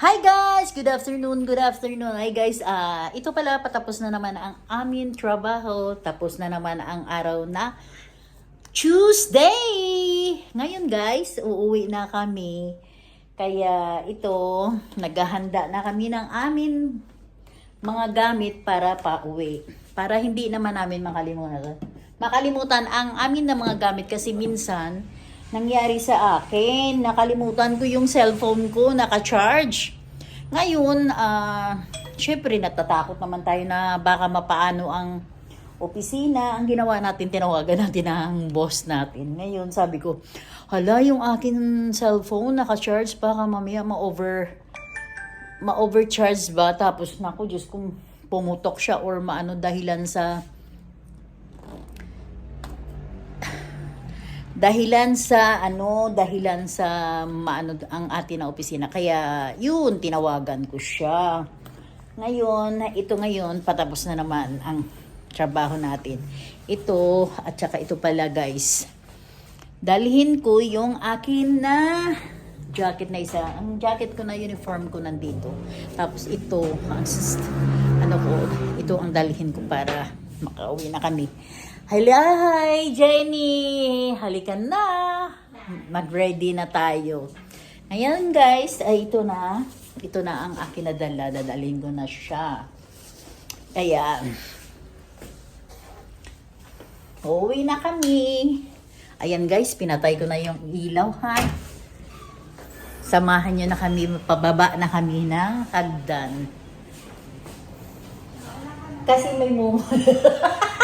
Hi guys! Good afternoon, good afternoon. Hi guys, ah ito pala patapos na naman ang amin trabaho. Tapos na naman ang araw na Tuesday! Ngayon guys, uuwi na kami. Kaya ito, naghahanda na kami ng amin mga gamit para pauwi. Para hindi naman namin makalimutan. Makalimutan ang amin na mga gamit kasi minsan nangyari sa akin, nakalimutan ko yung cellphone ko naka-charge. Ngayon, ah, syempre natatakot naman tayo na baka mapaano ang opisina. Ang ginawa natin, tinawagan natin ang boss natin. Ngayon, sabi ko, hala, yung akin cellphone naka-charge, baka mamaya ma-over ma-overcharge ba? Tapos, naku, Diyos, kung pumutok siya or maano dahilan sa dahilan sa ano, dahilan sa maano ang atin na opisina. Kaya, yun, tinawagan ko siya. Ngayon, ito ngayon, patapos na naman ang trabaho natin. Ito, at saka ito pala guys. Dalhin ko yung akin na jacket na isa. Ang jacket ko na uniform ko nandito. Tapos ito, ang ano ko, ito ang dalhin ko para makauwi na kami. Hi, Jenny! Halika na! Mag-ready na tayo. Ngayon guys, ay ito na. Ito na ang akin na dala. Dadalhin ko na siya. Kaya, uuwi na kami. Ayan guys, pinatay ko na yung ilaw ha. Samahan nyo na kami, pababa na kami ng hagdan. Kasi may mumu.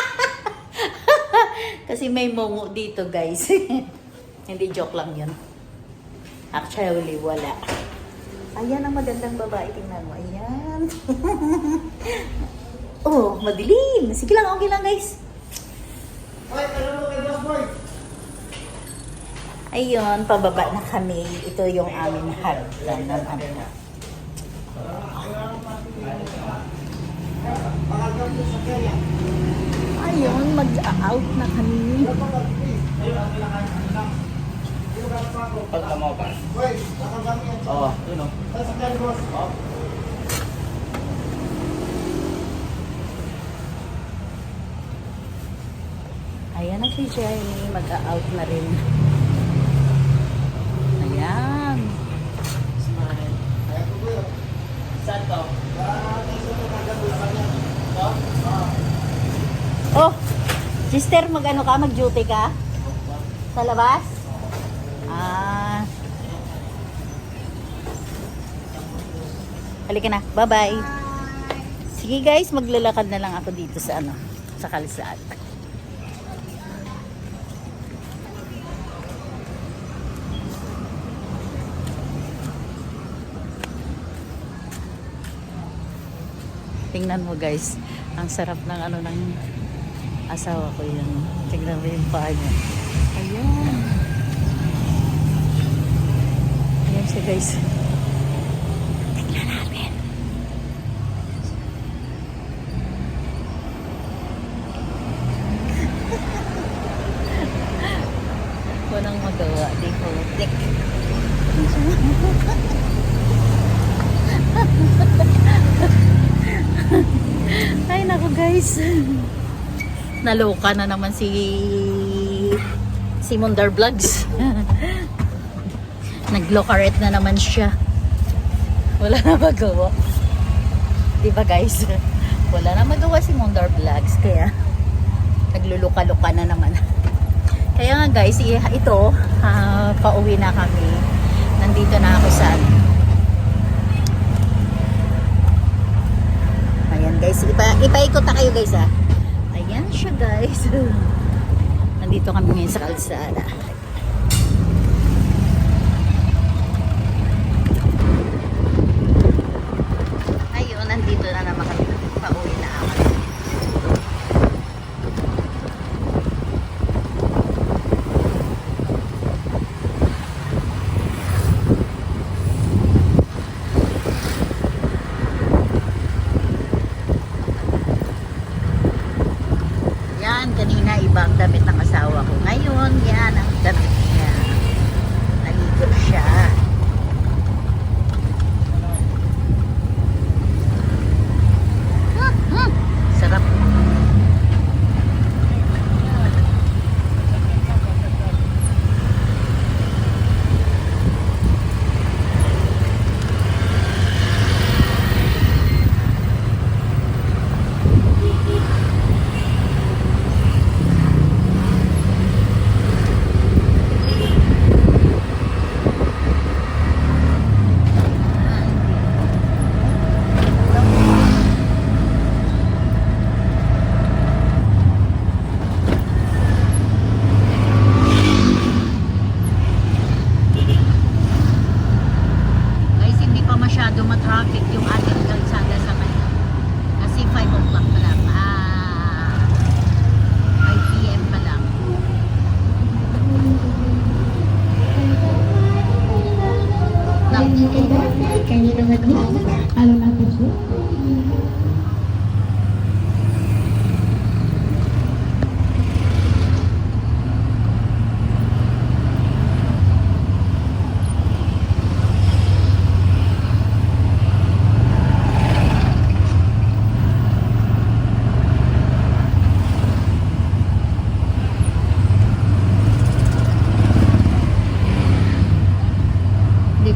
Kasi may mungo dito, guys. Hindi joke lang yun. Actually, wala. Ayan ang magandang babae. Tingnan mo. Ayan. oh, madilim. Sige lang, okay lang, guys. Ay, tanong mo kay Boss Boy. Ayun, pababa na kami. Ito yung aming hagdan ng ano. Pakagat mo sa kanya. Ayun, mag-out na kami. Pagka mo yan. Oo, yun o. Ayan na si Jenny, mag-out na rin. Ayan. Ay, ako, boy. Saan to? Ah, kasi nakagat mo sa kanya. Oh, sister, mag-ano ka? Mag-duty ka? Sa labas? Ah. Halika na. Bye-bye. Sige guys, maglalakad na lang ako dito sa ano, sa kalsada. Tingnan mo guys, ang sarap ng ano ng asawa ko yun. Tingnan mo yung paa niya. Ayan. Ayan siya guys. Tingnan natin. Walang magawa. Di ko. Dik. Ay, naku guys. Naloka na naman si si Mundar Vlogs. Naglokaret na naman siya. Wala na magawa. Di ba guys? Wala na magawa si Mundar Vlogs. Kaya nagluluka-luka na naman. Kaya nga guys, ito, ah, pauwi na kami. Nandito na ako sa Ayan guys, ipa, ipaikot na kayo guys ha. Ayan siya guys. Nandito kami ngayon sa kalsada. Ayun, nandito na naman kami. Pauwi na ako. Yan, kanina ibang damit ng asawa ko. Ngayon, yan ang damit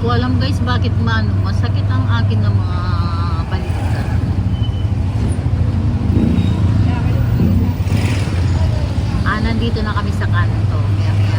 ko alam guys bakit man masakit ang akin ng mga balikat. Ah, nandito na kami sa kanto. Kaya